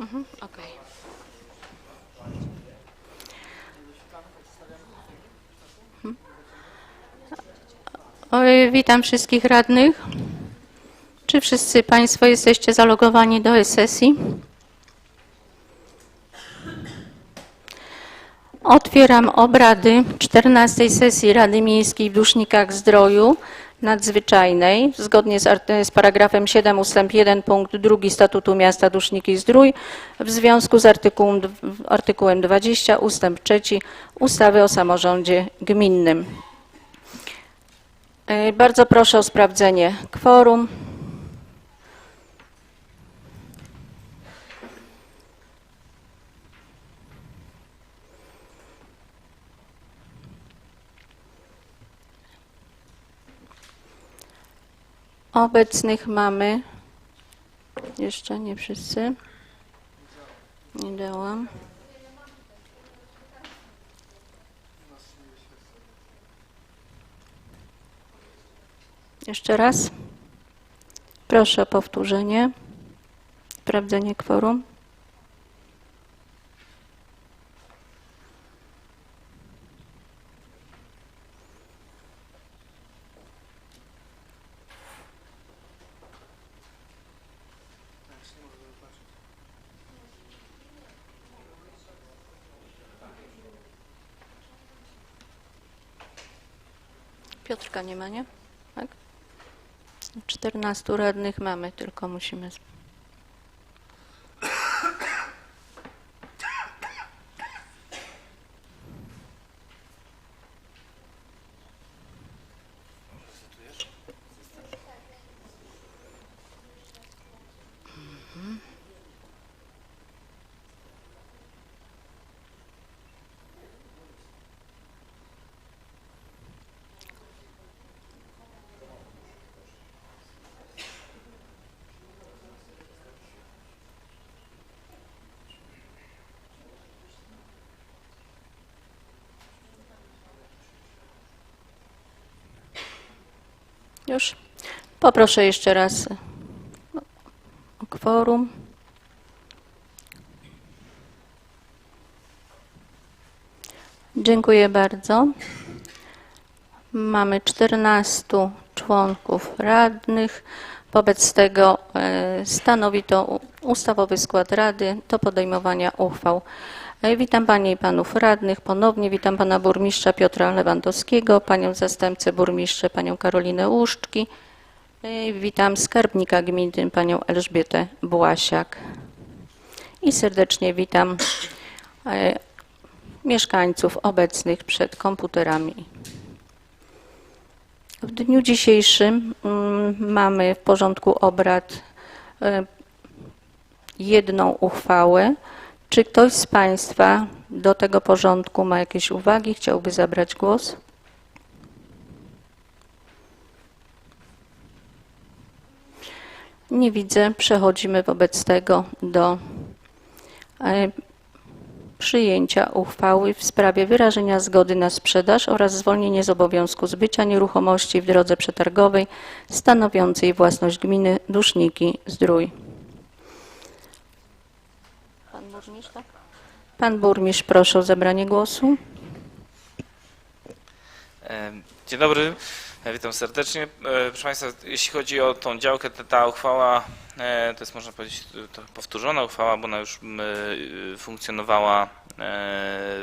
Mhm, okej. Mhm. Oj, Witam wszystkich radnych. Czy wszyscy Państwo jesteście zalogowani do sesji? Otwieram obrady 14 sesji Rady Miejskiej w Dusznikach Zdroju Nadzwyczajnej zgodnie z, z paragrafem 7 ustęp 1 punkt 2 Statutu Miasta Duszniki Zdrój w związku z artykułem, artykułem 20 ustęp 3 ustawy o samorządzie gminnym. E, Bardzo proszę o sprawdzenie kworum. Obecnych mamy, jeszcze nie wszyscy, nie dałam. Jeszcze raz. Proszę o powtórzenie. Sprawdzenie kworum. Piotrka nie ma, nie? Tak? 14 radnych mamy, tylko musimy. Już. Poproszę jeszcze raz o kworum. Dziękuję bardzo. Mamy 14 członków radnych. Wobec tego e, stanowi to ustawowy skład rady do podejmowania uchwał. E, Witam Panie i Panów radnych. Ponownie witam Pana burmistrza Piotra Lewandowskiego, Panią zastępcę burmistrza, Panią Karolinę Łuszczki. E, Witam skarbnika gminy, Panią Elżbietę Błasiak. I serdecznie witam e, mieszkańców obecnych przed komputerami. W dniu dzisiejszym mm, mamy w porządku obrad jedną uchwałę. Czy ktoś z Państwa do tego porządku ma jakieś uwagi, chciałby zabrać głos? Nie widzę. Przechodzimy wobec tego do e, przyjęcia uchwały w sprawie wyrażenia zgody na sprzedaż oraz zwolnienie z obowiązku zbycia nieruchomości w drodze przetargowej stanowiącej własność gminy Duszniki Zdrój. Pan burmistrz, tak? Pan burmistrz, proszę o zabranie głosu. E, Dzień dobry, e, witam serdecznie. E, Proszę Państwa, jeśli chodzi o tą działkę, to ta uchwała to jest można powiedzieć to powtórzona uchwała, bo ona już funkcjonowała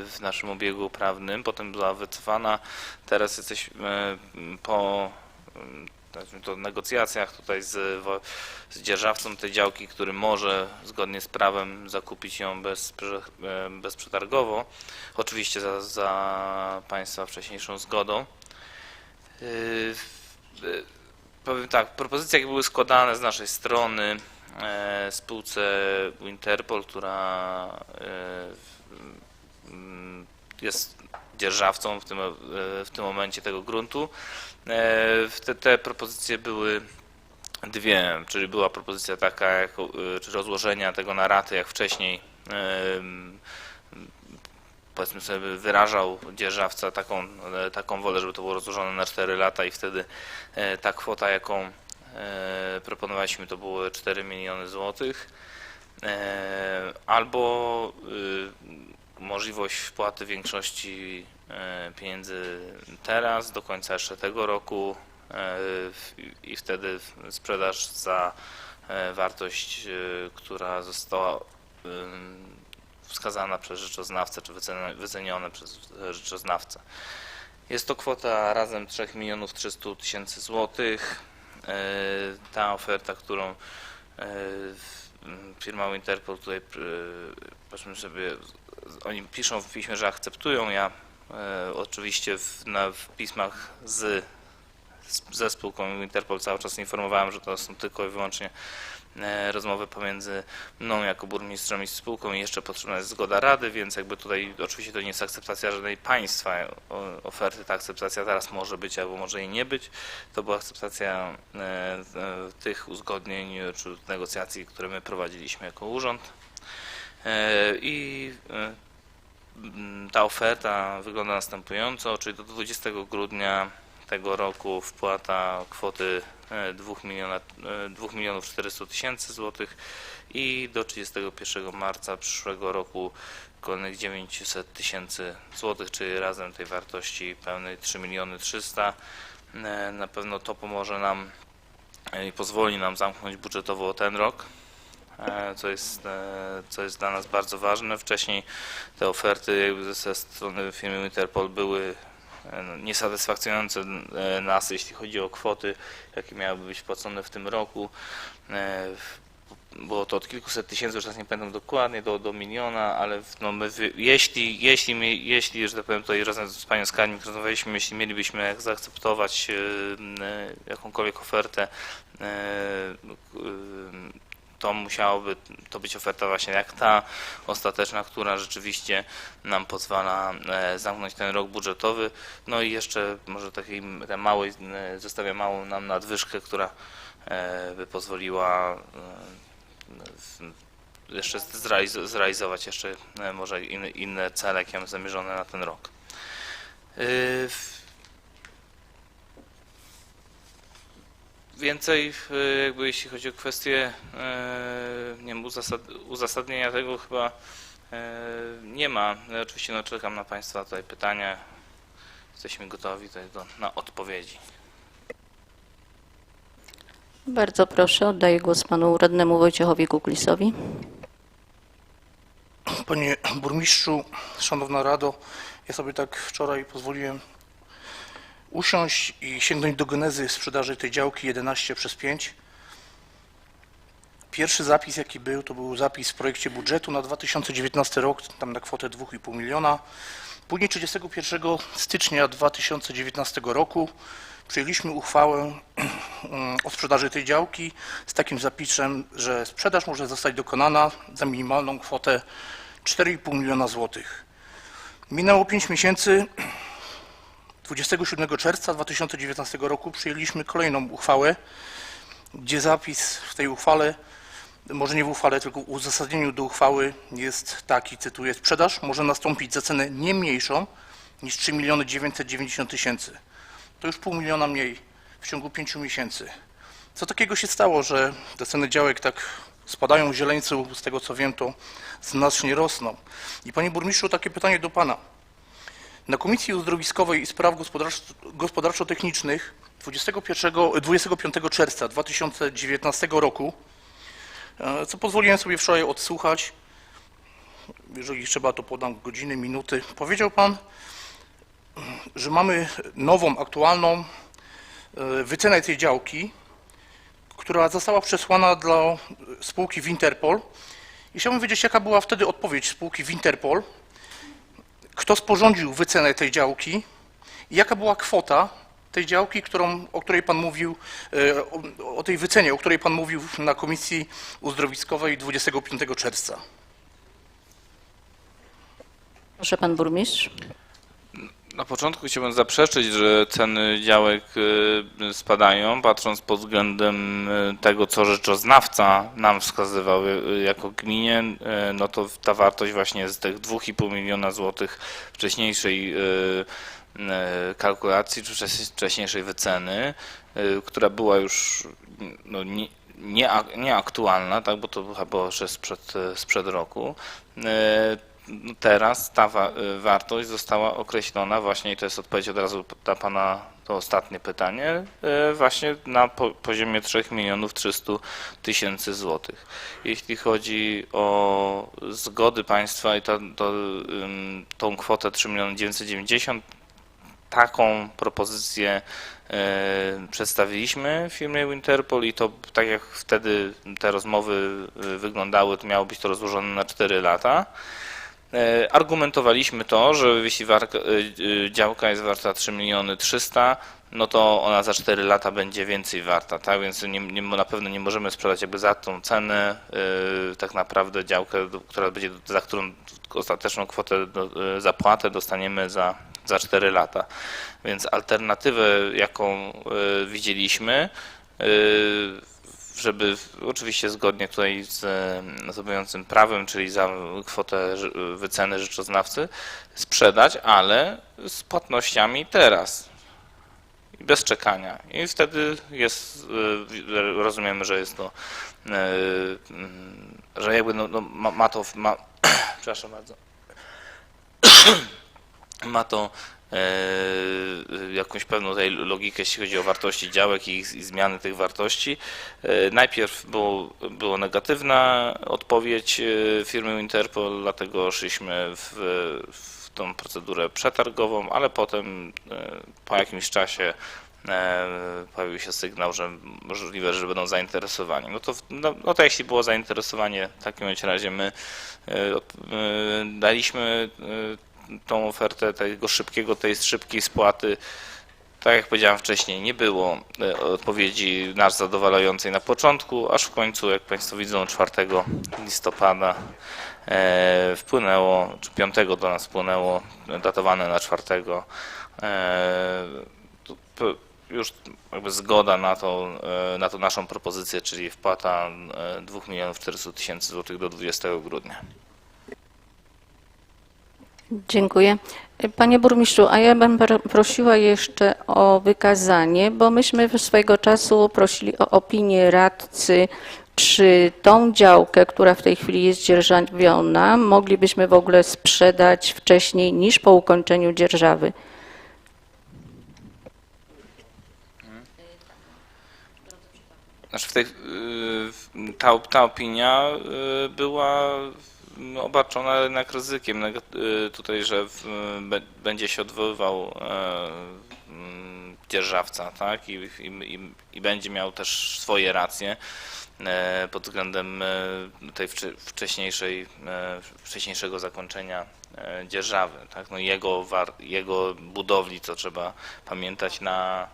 w naszym obiegu prawnym, potem była wycofana. Teraz jesteśmy po nazwijmy to negocjacjach tutaj z, z dzierżawcą tej działki, który może zgodnie z prawem zakupić ją bez, e, bezprzetargowo. Oczywiście za, za Państwa wcześniejszą zgodą. Yy, yy, Powiem tak, propozycje były składane z naszej strony e, spółce Winterpol, która e, jest dzierżawcą w tym, e, w tym momencie tego gruntu. E, Te, te propozycje były dwie, czyli była propozycja taka, jak, e, czy rozłożenia tego na raty, jak wcześniej em, powiedzmy sobie wyrażał dzierżawca taką, e, taką wolę, żeby to było rozłożone na 4 lata i wtedy e, ta kwota, jaką e, proponowaliśmy, to było 4 miliony złotych. e, albo możliwość wpłaty większości e, pieniędzy teraz do końca jeszcze tego roku e, i wtedy sprzedaż za e, wartość, która została wskazana przez rzeczoznawcę, czy wycen- wycenione przez rzeczoznawcę. Jest to kwota razem 3 milionów 300 tysięcy złotych. Ta oferta, którą firma Interpol tutaj, patrzmy sobie, oni piszą w piśmie, że akceptują. Ja e, oczywiście w, na, w pismach z, z, ze spółką Interpol cały czas informowałem, że to są tylko i wyłącznie e, rozmowy pomiędzy mną jako burmistrzem i spółką i jeszcze potrzebna jest zgoda Rady, więc jakby tutaj oczywiście to nie jest akceptacja żadnej państwa o- oferty, ta akceptacja teraz może być albo może i nie być. To była akceptacja e, e, tych uzgodnień czy negocjacji, które my prowadziliśmy jako urząd. E, I e, ta oferta wygląda następująco, czyli do 20 grudnia tego roku wpłata kwoty e, 2 miliona, e, 2 milionów 400 tysięcy złotych i do 31 marca przyszłego roku kolejnych 900 tysięcy złotych, czyli razem tej wartości pełnej 3 miliony 300. E, Na pewno to pomoże nam i pozwoli nam zamknąć budżetowo ten rok, co jest, e, co jest dla nas bardzo ważne. Wcześniej te oferty ze strony firmy Interpol były e, no, niesatysfakcjonujące e, nas, jeśli chodzi o kwoty, jakie miałyby być płacone w tym roku. E, Było to od kilkuset tysięcy, już teraz nie pamiętam dokładnie, do, do miliona, ale no my, jeśli, jeśli, jeśli, że tak powiem, tutaj razem z panią Skarbnik rozmawialiśmy, jeśli mielibyśmy zaakceptować e, e, jakąkolwiek ofertę, e, e, to musiałoby to być oferta właśnie jak ta ostateczna, która rzeczywiście nam pozwala e, zamknąć ten rok budżetowy. No i jeszcze może takiej mały, e, zostawia małą nam nadwyżkę, która e, by pozwoliła jeszcze zrealiz- zrealizować jeszcze może inne cele, jakie mamy zamierzone na ten rok. E, w- Więcej, jakby jeśli chodzi o kwestię e, nie wiem, uzasad, uzasadnienia tego chyba e, nie ma. Oczywiście no, czekam na Państwa tutaj pytania. Jesteśmy gotowi tutaj do, na odpowiedzi. Bardzo proszę, oddaję głos panu radnemu Wojciechowi Kuklisowi. Panie burmistrzu, szanowna rado, ja sobie tak wczoraj pozwoliłem usiąść i sięgnąć do genezy sprzedaży tej działki 11 przez 5. Pierwszy zapis jaki był, to był zapis w projekcie budżetu na 2019 rok, tam na kwotę 2,5 miliona. Później 31 stycznia 2019 roku przyjęliśmy uchwałę mm, o sprzedaży tej działki z takim zapisem, że sprzedaż może zostać dokonana za minimalną kwotę 4,5 miliona złotych. Minęło 5 miesięcy. 27 czerwca 2019 roku przyjęliśmy kolejną uchwałę, gdzie zapis w tej uchwale, może nie w uchwale, tylko w uzasadnieniu do uchwały jest taki, cytuję, sprzedaż może nastąpić za cenę nie mniejszą niż 3 miliony 990 tysięcy. To już pół miliona mniej w ciągu 5 miesięcy. Co takiego się stało, że te ceny działek tak spadają w zieleńcu, z tego co wiem, to znacznie rosną. I panie burmistrzu, takie pytanie do pana. Na Komisji Uzdrowiskowej i Spraw Gospodarczo- Gospodarczo-Technicznych 21, 25 czerwca 2019 roku, e, co pozwoliłem sobie wczoraj odsłuchać, jeżeli trzeba to podam godziny, minuty, powiedział pan, że mamy nową, aktualną e, wycenę tej działki, która została przesłana dla spółki Winterpol. I chciałbym wiedzieć, jaka była wtedy odpowiedź spółki Winterpol, kto sporządził wycenę tej działki i jaka była kwota tej działki, którą, o której Pan mówił, e, o, o tej wycenie, o której Pan mówił na Komisji Uzdrowiskowej 25 czerwca. Proszę pan burmistrz. Na początku chciałbym zaprzeczyć, że ceny działek y, spadają, patrząc pod względem y, tego, co rzeczoznawca nam wskazywał y, jako gminie, no to ta wartość właśnie z tych 2,5 miliona złotych wcześniejszej kalkulacji, czy wcześ- wcześniejszej wyceny, która była już no, nie, nieak- nieaktualna, tak, bo to chyba jeszcze sprzed, sprzed roku. Teraz ta wa- wartość została określona właśnie, i to jest odpowiedź od razu na Pana to ostatnie pytanie, e, właśnie na po, poziomie 3 milionów 300 tysięcy złotych. Jeśli chodzi o zgody państwa i to, tą kwotę 3 miliony 990, taką propozycję e, przedstawiliśmy firmie Winterpol i to tak jak wtedy te rozmowy e, wyglądały, to miało być to rozłożone na 4 lata. E, Argumentowaliśmy to, że jeśli e, e, działka jest warta 3 miliony 300, no to ona za 4 lata będzie więcej warta, tak? Więc nie, nie, na pewno nie możemy sprzedać jakby za tą cenę e, tak naprawdę działkę, która będzie, za którą ostateczną kwotę do, zapłatę dostaniemy za, za 4 lata. Więc alternatywę, jaką e, widzieliśmy, e, żeby oczywiście zgodnie tutaj z obowiązującym prawem, czyli za kwotę wyceny rzeczoznawcy, sprzedać, ale z płatnościami teraz. Bez czekania. I wtedy jest, e, rozumiemy, że jest to, e, że jakby no, no, ma, ma to, ma, przepraszam bardzo, ma to jakąś pewną tutaj logikę, jeśli chodzi o wartości działek i, i zmiany tych wartości. E, Najpierw było, było negatywna odpowiedź e, firmy Interpol, dlatego szliśmy w, w tą procedurę przetargową, ale potem e, po jakimś czasie e, pojawił się sygnał, że możliwe, że będą zainteresowani. No to, no, no to jeśli było zainteresowanie, w takim razie my e, e, daliśmy e, tą ofertę tego szybkiego, tej szybkiej spłaty. Tak jak powiedziałem wcześniej, nie było e, odpowiedzi nas zadowalającej na początku, aż w końcu, jak Państwo widzą, 4 listopada e, wpłynęło, czy 5 do nas wpłynęło, datowane na 4, e, już jakby zgoda na tą, na naszą propozycję, czyli wpłata e, 2 milionów 400 tysięcy złotych do 20 grudnia. Dziękuję. Panie burmistrzu, a ja bym pro- prosiła jeszcze o wykazanie, bo myśmy swojego czasu prosili o opinię radcy, czy tą działkę, która w tej chwili jest dzierżawiona, moglibyśmy w ogóle sprzedać wcześniej niż po ukończeniu dzierżawy. Znaczy w tej, y, ta, ta opinia y, była obarczona jednak ryzykiem y, tutaj, że będzie się odwoływał e, mm, dzierżawca, tak? I, i, i, będzie miał też swoje racje e, pod względem e, tej wcze- wcześniejszej, wcześniejszego zakończenia dzierżawy, tak? No jego, jego budowli, co trzeba pamiętać na,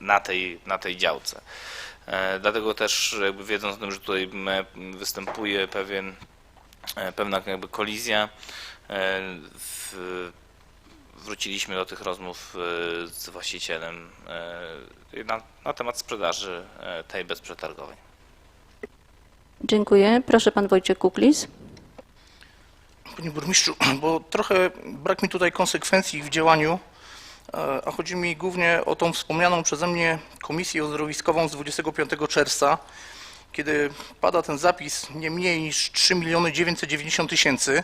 na, tej, na tej działce. Dlatego też jakby wiedząc o tym, że tutaj występuje pewien, pewna jakby kolizja, e, w, wróciliśmy do tych rozmów e, z właścicielem e, na, na temat sprzedaży e, tej bezprzetargowej. Dziękuję. Proszę pan Wojciech Kuklis. Panie burmistrzu, bo trochę brak mi tutaj konsekwencji w działaniu, e, a chodzi mi głównie o tą wspomnianą przeze mnie komisję ozdrowiskową z 25 czerwca, kiedy pada ten zapis nie mniej niż 3 miliony 990 tysięcy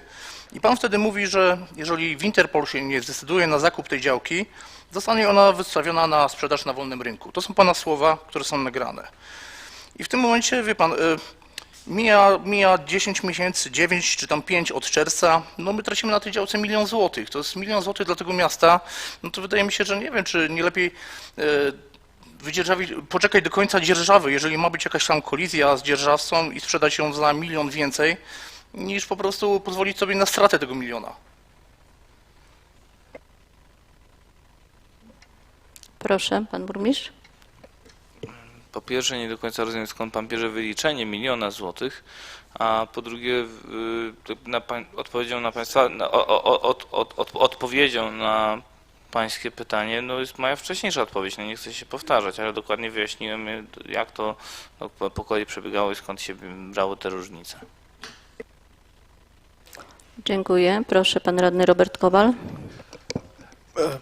i pan wtedy mówi, że jeżeli Winterpol się nie zdecyduje na zakup tej działki, zostanie ona wystawiona na sprzedaż na wolnym rynku. To są pana słowa, które są nagrane. I w tym momencie, wie pan, y, mija, mija 10 miesięcy, 9 czy tam 5 od czerwca, no my tracimy na tej działce milion złotych. To jest milion złotych dla tego miasta. No to wydaje mi się, że nie wiem, czy nie lepiej y, wydzierżawić, poczekać do końca dzierżawy, jeżeli ma być jakaś tam kolizja z dzierżawcą i sprzedać ją za milion więcej, niż po prostu pozwolić sobie na stratę tego miliona. Proszę, pan burmistrz. Po pierwsze, nie do końca rozumiem skąd pan bierze wyliczenie miliona złotych, a po drugie, na pań, odpowiedzią na państwa, na, o, o, od, od, od, odpowiedzią na pańskie pytanie, no jest moja wcześniejsza odpowiedź, no nie chcę się powtarzać, ale dokładnie wyjaśniłem, jak to no, po, kolei przebiegało i skąd się brały te różnice. Dziękuję. Proszę pan radny Robert Kowal.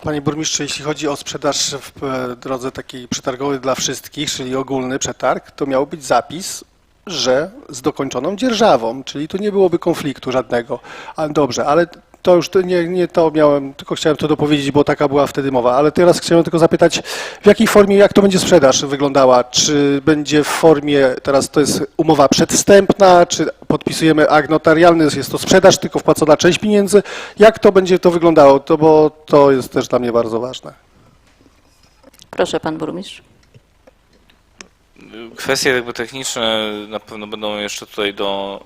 Panie burmistrzu, jeśli chodzi o sprzedaż w e, drodze takiej przetargowej dla wszystkich, czyli ogólny przetarg, to miał być zapis, że z dokończoną dzierżawą, czyli tu nie byłoby konfliktu żadnego. Ale dobrze, ale to już nie, nie to miałem, tylko chciałem to dopowiedzieć, bo taka była wtedy mowa. Ale teraz chciałem tylko zapytać, w jakiej formie, jak to będzie sprzedaż wyglądała? Czy będzie w formie, teraz to jest umowa przedwstępna, czy podpisujemy akt notarialny, jest to sprzedaż, tylko wpłacona część pieniędzy? Jak to będzie to wyglądało? To, bo to jest też dla mnie bardzo ważne. Proszę pan burmistrz. Kwestie jakby techniczne na pewno będą jeszcze tutaj do,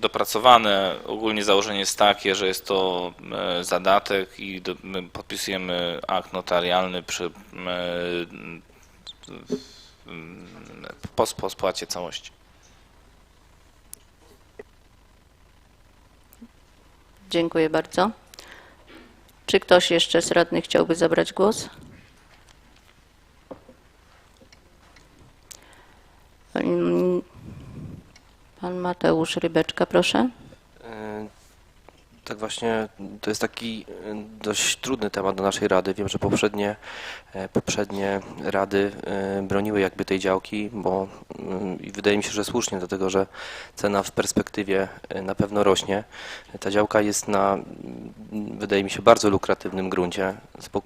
dopracowane. Ogólnie założenie jest takie, że jest to e, zadatek i do, my podpisujemy akt notarialny przy, e, po, po spłacie całości. Dziękuję bardzo. Czy ktoś jeszcze z radnych chciałby zabrać głos? Pan Mateusz Rybeczka, proszę. Tak właśnie, to jest taki e, dość trudny temat do naszej rady. Wiem, że poprzednie, e, poprzednie rady e, broniły jakby tej działki, bo mm, i wydaje mi się, że słusznie, dlatego że cena w perspektywie na pewno rośnie. Ta działka jest na, mm, wydaje mi się, bardzo lukratywnym gruncie.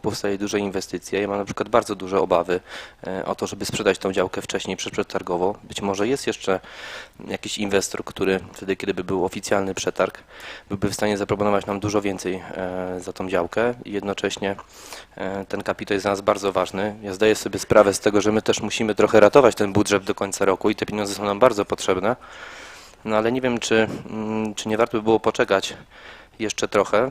Powstaje duże inwestycje. Ja mam na przykład bardzo duże obawy o to, żeby sprzedać tą działkę wcześniej przetargowo. Być może jest jeszcze jakiś inwestor, który wtedy, kiedy by był oficjalny przetarg, byłby w stanie zaproponować nam dużo więcej e, za tą działkę i jednocześnie e, ten kapitał jest dla nas bardzo ważny. Ja zdaję sobie sprawę z tego, że my też musimy trochę ratować ten budżet do końca roku i te pieniądze są nam bardzo potrzebne. No ale nie wiem, czy, mm, czy nie warto by było poczekać jeszcze trochę.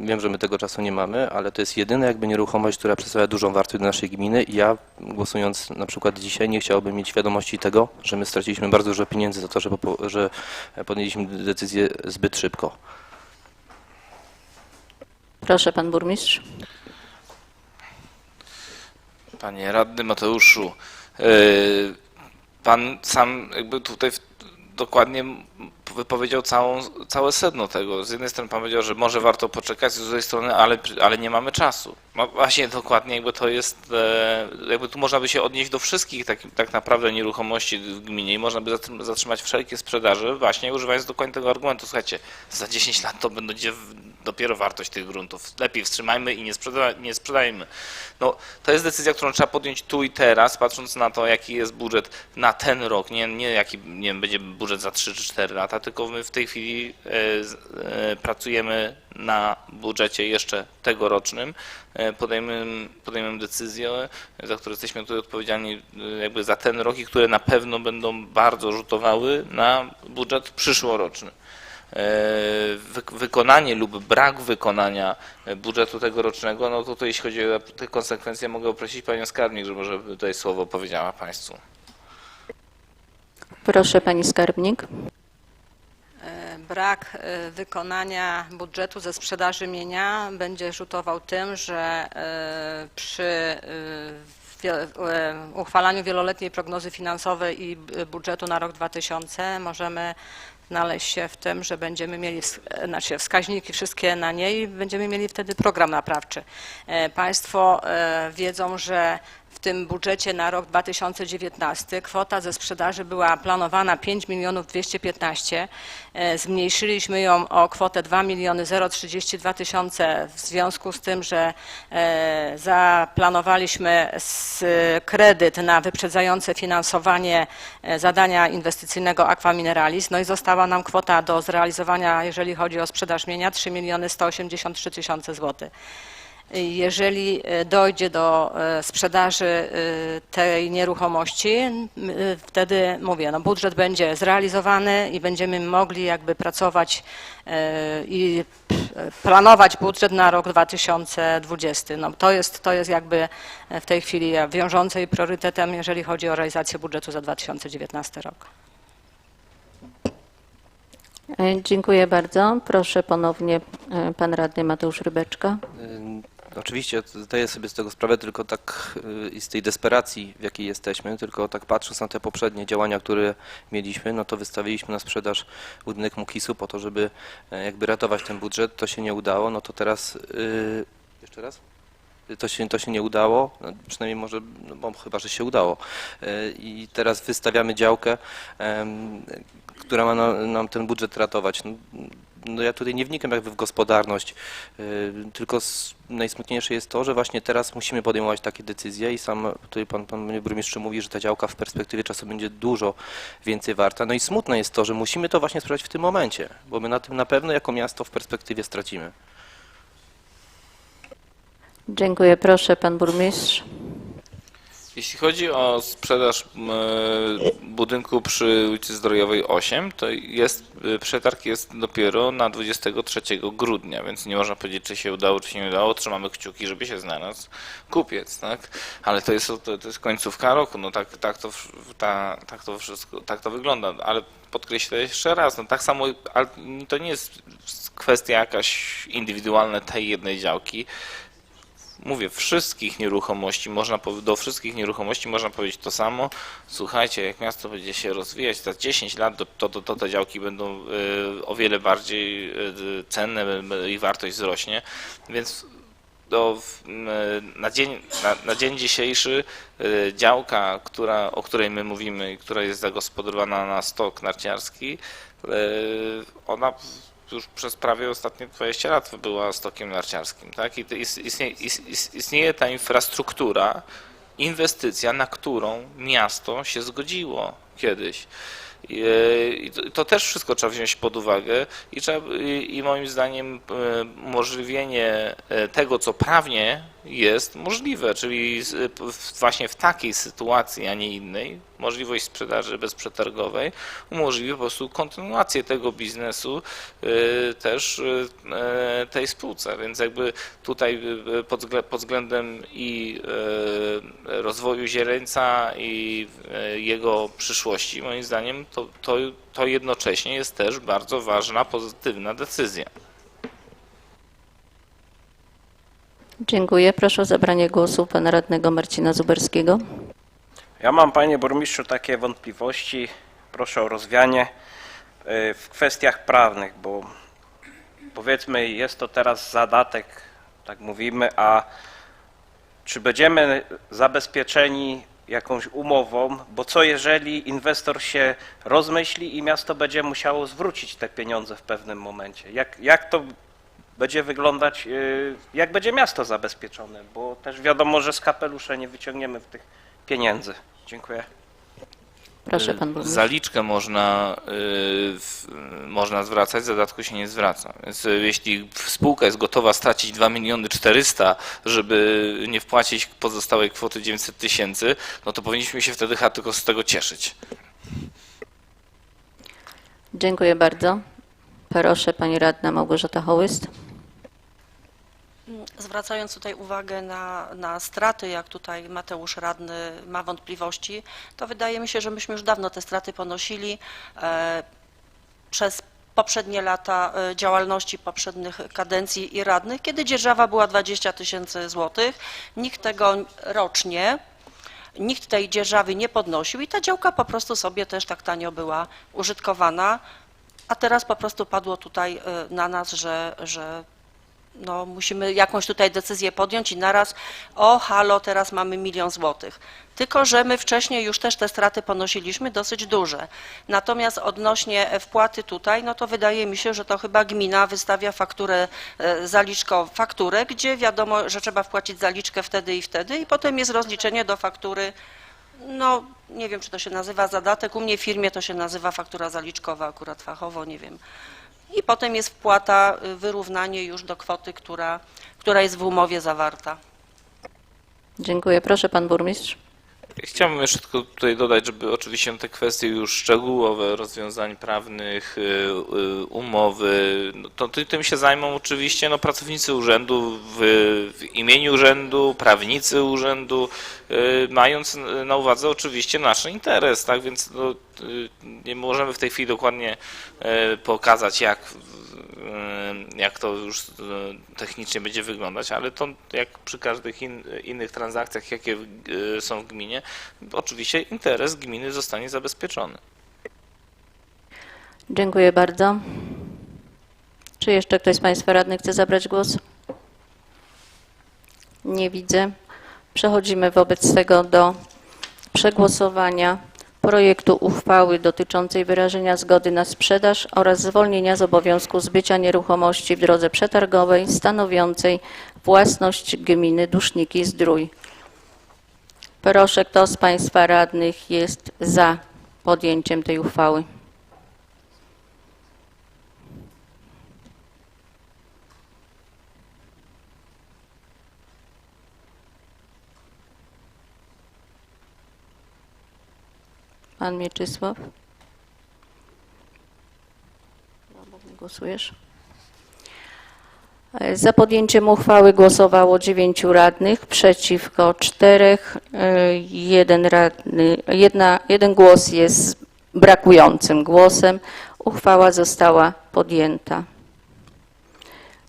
Wiem, że my tego czasu nie mamy, ale to jest jedyna jakby nieruchomość, która przedstawia dużą wartość dla naszej gminy i ja głosując na przykład dzisiaj nie chciałbym mieć świadomości tego, że my straciliśmy bardzo dużo pieniędzy za to, że, że podjęliśmy decyzję zbyt szybko. Proszę pan burmistrz. Panie radny Mateuszu, yy, pan sam jakby tutaj dokładnie wypowiedział całą, całe sedno tego. Z jednej strony pan powiedział, że może warto poczekać, z drugiej strony, ale, ale nie mamy czasu. No właśnie dokładnie jakby to jest, e, jakby tu można by się odnieść do wszystkich tak, tak naprawdę nieruchomości w gminie i można by zatr- zatrzymać wszelkie sprzedaże właśnie używając dokładnie tego argumentu. Słuchajcie, za 10 lat to będzie dopiero wartość tych gruntów. Lepiej wstrzymajmy i nie, sprzeda nie sprzedajmy. No, to jest decyzja, którą trzeba podjąć tu i teraz, patrząc na to, jaki jest budżet na ten rok, nie, nie jaki nie wiem, będzie budżet za 3 czy 4 lata, tylko my w tej chwili e, e, pracujemy na budżecie jeszcze tegorocznym. Podejmiemy, podejmiemy decyzje, za które jesteśmy tutaj odpowiedzialni e, jakby za ten rok i które na pewno będą bardzo rzutowały na budżet przyszłoroczny wykonanie lub brak wykonania e, budżetu tegorocznego, no to, to jeśli chodzi o te konsekwencje, mogę prosić Panią Skarbnik, że może by tutaj słowo powiedziała Państwu. Proszę pani skarbnik. E, Brak e, wykonania budżetu ze sprzedaży mienia będzie rzutował tym, że e, przy e, e, uchwalaniu wieloletniej prognozy finansowej i budżetu na rok 2000 możemy znaleźć się w tym, że będziemy mieli znaczy wskaźniki wszystkie na niej będziemy mieli wtedy program naprawczy. E, Państwo e, wiedzą, że w tym budżecie na rok 2019 kwota ze sprzedaży była planowana 5 milionów 215. E, Zmniejszyliśmy ją o kwotę 2 miliony 032 tysiące w związku z tym, że e, zaplanowaliśmy kredyt na wyprzedzające finansowanie e, zadania inwestycyjnego Aqua Mineralis. No i została nam kwota do zrealizowania, jeżeli chodzi o sprzedaż mienia, 3 miliony 183 tysiące złotych. Jeżeli e, dojdzie do e, sprzedaży e, tej nieruchomości, wtedy mówię, no budżet będzie zrealizowany i będziemy mogli jakby pracować i planować budżet na rok 2020. No to jest, to jest jakby w tej chwili wiążące i priorytetem, jeżeli chodzi o realizację budżetu za 2019 rok. Dziękuję bardzo. Proszę ponownie pan radny Mateusz Rybeczka. Oczywiście zdaję sobie z tego sprawę, tylko tak y, i z tej desperacji, w jakiej jesteśmy, tylko tak patrząc na te poprzednie działania, które mieliśmy, no to wystawiliśmy na sprzedaż budynek Mukisu po to, żeby e, jakby ratować ten budżet, to się nie udało, no to teraz y, Jeszcze raz? To się, to się nie udało, no, przynajmniej może, no, bo chyba, że się udało. E, I teraz wystawiamy działkę, która ma na, nam ten budżet ratować. No, no ja tutaj nie wnikam jakby w gospodarność, e, tylko najsmutniejsze jest to, że właśnie teraz musimy podejmować takie decyzje i sam tutaj pan, pan burmistrz mówi, że ta działka w perspektywie czasu będzie dużo więcej warta. No i smutne jest to, że musimy to właśnie sprawdzić w tym momencie, bo my na tym na pewno jako miasto w perspektywie stracimy. Dziękuję. Proszę, pan burmistrz. Jeśli chodzi o sprzedaż m, budynku przy ulicy Zdrojowej 8, to jest, y, przetarg jest dopiero na 23 grudnia, więc nie można powiedzieć, czy się udało, czy się nie udało. Trzymamy kciuki, żeby się znalazł kupiec, tak? Ale to jest, to, to jest końcówka roku, no tak, tak, to, ta, tak to wszystko, tak to wygląda. Ale podkreślę jeszcze raz, no tak samo, ale to nie jest kwestia jakaś indywidualna tej jednej działki mówię, wszystkich nieruchomości, można do wszystkich nieruchomości można powiedzieć to samo. Słuchajcie, jak miasto będzie się rozwijać za 10 lat, to, to, to, te działki będą y, o wiele bardziej y, cenne, y, ich wartość wzrośnie, więc do, na, dzień, na, na dzień dzisiejszy działka, która, o której my mówimy, która jest zagospodarowana na stok narciarski, ona już przez prawie ostatnie 20 lat była stokiem narciarskim, tak? I istnieje, ist- ist- istnieje ta infrastruktura, inwestycja, na którą miasto się zgodziło kiedyś. I, e, to, też wszystko trzeba wziąć pod uwagę i, trzeba, i moim zdaniem e, umożliwienie e, tego, co prawnie jest możliwe, czyli właśnie w takiej sytuacji, a nie innej, możliwość sprzedaży bezprzetargowej umożliwi po prostu kontynuację tego biznesu e, też e, tej spółce, więc jakby tutaj pod, wzglę- pod względem i rozwoju zieleńca i jego przyszłości, moim zdaniem to, to, to jednocześnie jest też bardzo ważna, pozytywna decyzja. Dziękuję. Proszę o zabranie głosu pana radnego Marcina Zuberskiego. Ja mam, panie burmistrzu, takie wątpliwości, proszę o rozwianie y, w kwestiach prawnych, bo powiedzmy jest to teraz zadatek, tak mówimy, a czy będziemy zabezpieczeni jakąś umową, bo co jeżeli inwestor się rozmyśli i miasto będzie musiało zwrócić te pieniądze w pewnym momencie? Jak, jak to będzie wyglądać, y, jak będzie miasto zabezpieczone, bo też wiadomo, że z kapelusza nie wyciągniemy tych pieniędzy. Dziękuję. Proszę, pan burmistrz. Zaliczkę można, y, w- można zwracać, zadatku się nie zwraca. Więc y, jeśli spółka jest gotowa stracić 2 miliony 400, żeby nie wpłacić pozostałej kwoty 900 tysięcy, no to powinniśmy się wtedy chyba tylko z tego cieszyć. Dziękuję bardzo. Proszę, pani radna Małgorzata Hołyst. Zwracając tutaj uwagę na, na straty, jak tutaj Mateusz Radny ma wątpliwości, to wydaje mi się, że myśmy już dawno te straty ponosili e, przez poprzednie lata e, działalności poprzednich kadencji i radnych, kiedy dzierżawa była 20 tysięcy złotych. Nikt tego rocznie, nikt tej dzierżawy nie podnosił i ta działka po prostu sobie też tak tanio była użytkowana, a teraz po prostu padło tutaj e, na nas, że, że no, musimy jakąś tutaj decyzję podjąć i naraz, o halo, teraz mamy milion złotych. Tylko, że my wcześniej już też te straty ponosiliśmy dosyć duże. Natomiast odnośnie wpłaty tutaj, no to wydaje mi się, że to chyba gmina wystawia fakturę e, zaliczką, fakturę, gdzie wiadomo, że trzeba wpłacić zaliczkę wtedy i wtedy i potem jest rozliczenie do faktury no, nie wiem, czy to się nazywa zadatek. U mnie w firmie to się nazywa faktura zaliczkowa, akurat fachowo, nie wiem. I potem jest wpłata, y, wyrównanie już do kwoty, która, która jest w umowie zawarta. Dziękuję. Proszę, pan burmistrz. Chciałbym jeszcze tylko tutaj dodać, żeby oczywiście te kwestie już szczegółowe rozwiązań prawnych, y, y, umowy, no to ty- tym się zajmą oczywiście no, pracownicy urzędu w, w imieniu urzędu, prawnicy urzędu, y, mając na uwadze oczywiście nasz interes, tak, więc no, nie możemy w tej chwili dokładnie pokazać jak jak to już technicznie będzie wyglądać, ale to jak przy każdych in, innych transakcjach, jakie są w gminie, oczywiście interes gminy zostanie zabezpieczony. Dziękuję bardzo. Czy jeszcze ktoś z państwa radnych chce zabrać głos? Nie widzę. Przechodzimy wobec tego do przegłosowania projektu uchwały dotyczącej wyrażenia zgody na sprzedaż oraz zwolnienia z obowiązku zbycia nieruchomości w drodze przetargowej stanowiącej własność gminy Duszniki Zdrój. Proszę, kto z Państwa radnych jest za podjęciem tej uchwały? Pan Mieczysław? Głosujesz? Za podjęciem uchwały głosowało dziewięciu radnych, przeciwko czterech, e, jeden, radny, jedna, jeden głos jest brakującym głosem. Uchwała została podjęta.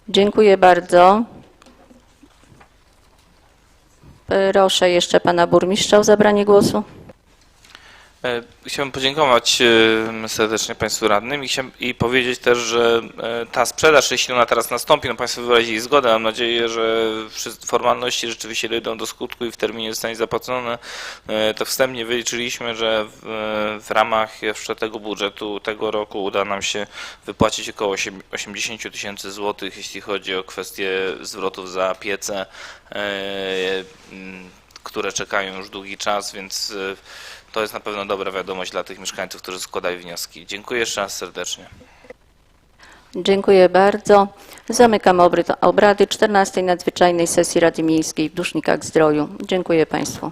Dziękuję bardzo. Proszę jeszcze pana burmistrza o zabranie głosu. E, Chciałbym podziękować e, serdecznie Państwu radnym i, powiedzieć też, że e, ta sprzedaż, jeśli ona teraz nastąpi, no Państwo wyrazili zgodę, mam nadzieję, że formalności rzeczywiście dojdą do skutku i w terminie zostanie zapłacone. To wstępnie wyliczyliśmy, że w, w ramach jeszcze tego budżetu tego roku uda nam się wypłacić około osiem- 80 tysięcy złotych, jeśli chodzi o kwestie zwrotów za piece, które czekają już długi czas, więc to jest na pewno dobra wiadomość dla tych mieszkańców, którzy składają wnioski. Dziękuję jeszcze raz serdecznie. Dziękuję bardzo. Zamykam obrady 14 nadzwyczajnej sesji Rady Miejskiej w Dusznikach Zdroju. Dziękuję Państwu.